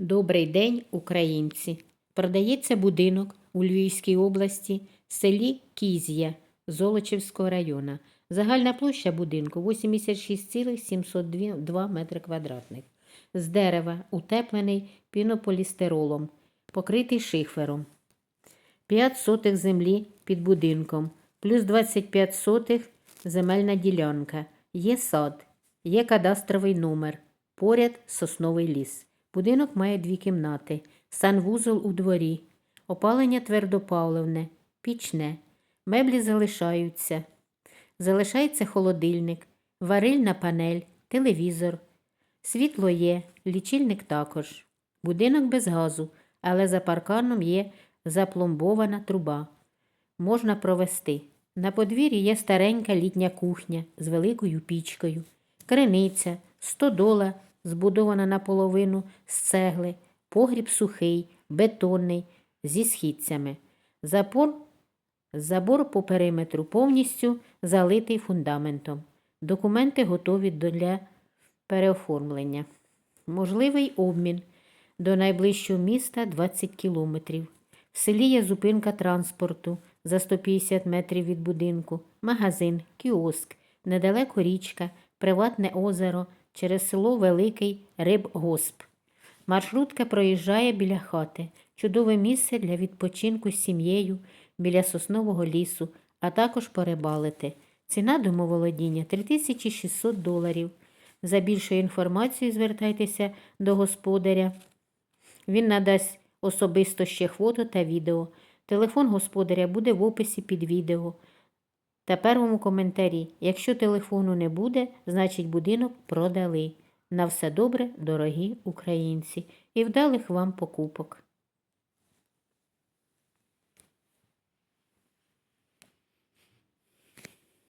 Добрий день, українці! Продається будинок у Львівській області, в селі Кізія Золочівського району. Загальна площа будинку 86,702 метри квадратних. З дерева утеплений пінополістиролом, покритий шифером. 5 сотих землі під будинком, плюс 25 сотих земельна ділянка. Є сад, є кадастровий номер, поряд сосновий ліс. Будинок має дві кімнати, санвузол у дворі, опалення твердопаливне, пічне, меблі залишаються. Залишається холодильник, варильна панель, телевізор. Світло є, лічильник також. Будинок без газу, але за парканом є запломбована труба. Можна провести. На подвір'ї є старенька літня кухня з великою пічкою, криниця, стодола, збудована наполовину з цегли, погріб сухий, бетонний, зі східцями. Запор, забор по периметру повністю залитий фундаментом. Документи готові для переоформлення. Можливий обмін до найближчого міста 20 кілометрів. В селі є зупинка транспорту за 150 метрів від будинку, магазин, кіоск, недалеко річка, приватне озеро, через село Великий Рибгосп. Маршрутка проїжджає біля хати. Чудове місце для відпочинку з сім'єю біля соснового лісу, а також порибалити. Ціна домоволодіння 3600 доларів. За більшою інформацією звертайтеся до господаря. Він надасть особисто ще фото та відео. Телефон господаря буде в описі під відео та первому коментарі. Якщо телефону не буде, значить будинок продали. На все добре, дорогі українці, і вдалих вам покупок.